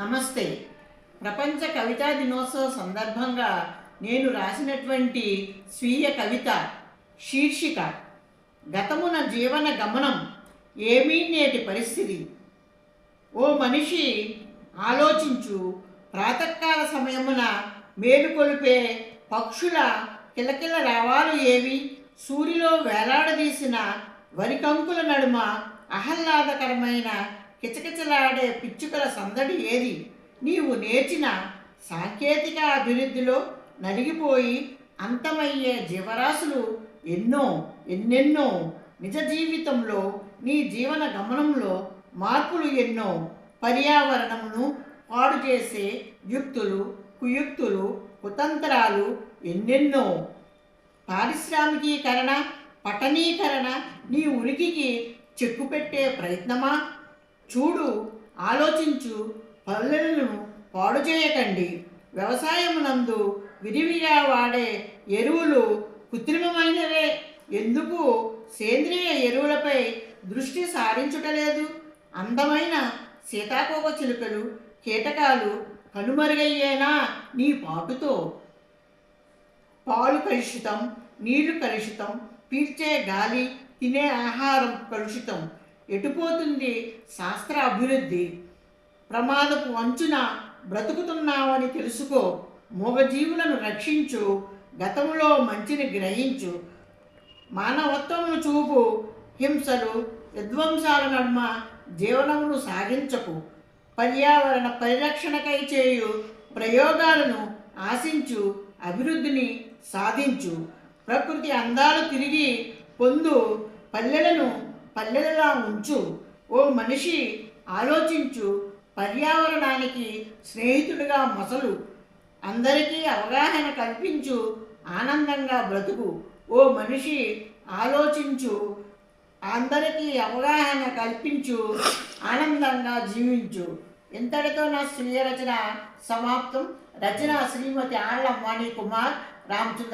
నమస్తే. ప్రపంచ కవితా దినోత్సవ సందర్భంగా నేను రాసినటువంటి స్వీయ కవిత శీర్షిక గతమున జీవన గమనం ఏమీ నేటి పరిస్థితి. ఓ మనిషి ఆలోచించు ప్రాతకాల సమయమున మేలుకొలిపే పక్షుల కిలకిల రావాలు ఏవి? సూరిలో వేలాడదీసిన వరికంకుల నడుమ ఆహ్లాదకరమైన కిచకిచలాడే పిచ్చుకల సందడి ఏది? నీవు నేర్చిన సాంకేతిక అభివృద్ధిలో నలిగిపోయి అంతమయ్యే జీవరాశులు ఎన్నో ఎన్నెన్నో. నిజ జీవితంలో నీ జీవన గమనంలో మార్పులు ఎన్నో. పర్యావరణమును పాడు చేసే యుక్తులు కుయుక్తులు కుతంత్రాలు ఎన్నెన్నో. పారిశ్రామికీకరణ పట్టణీకరణ నీ ఉనికికి చెక్కు పెట్టే ప్రయత్నమా? చూడు ఆలోచించు పల్లెలను పాడు చేయకండి వ్యవసాయమునందు విరివిగా వాడే ఎరువులు కృత్రిమమైనవే. ఎందుకు? సేంద్రియ ఎరువులపై దృష్టి సారించుటలేదు. అందమైన సీతాకోక చిలుకలు కీటకాలు కనుమరుగయ్యేనా నీ పాటుతో? పాలు కలుషితం నీళ్ళు కలుషితం పీల్చే గాలి తినే ఆహారం కలుషితం. ఎటుపోతుంది? శాస్త్ర అభివృద్ధి. ప్రమాదపు అంచున బ్రతుకుతున్నావని తెలుసుకో. మూగజీవులను రక్షించు. గతంలో మంచిని గ్రహించు. మానవత్వమును చూపు. హింసలు విధ్వంసాల నడుమ జీవనమును సాగించకు. పర్యావరణ పరిరక్షణకై చేయు. ప్రయోగాలను ఆశించు. అభివృద్ధిని సాధించు. ప్రకృతి అందాలు తిరిగి పొందు. పల్లెలను పల్లెలలా ఉంచు. ఓ మనిషి ఆలోచించు. పర్యావరణానికి స్నేహితుడిగా మొసలు. అందరికీ అవగాహన కల్పించు. ఆనందంగా బ్రతుకు. ఓ మనిషి ఆలోచించు. అందరికీ అవగాహన కల్పించు. ఆనందంగా జీవించు. ఇంతటితో నా స్వీయ రచన సమాప్తం. రచన శ్రీమతి ఆళ్ళ వాణి కుమార్ రామచంద్ర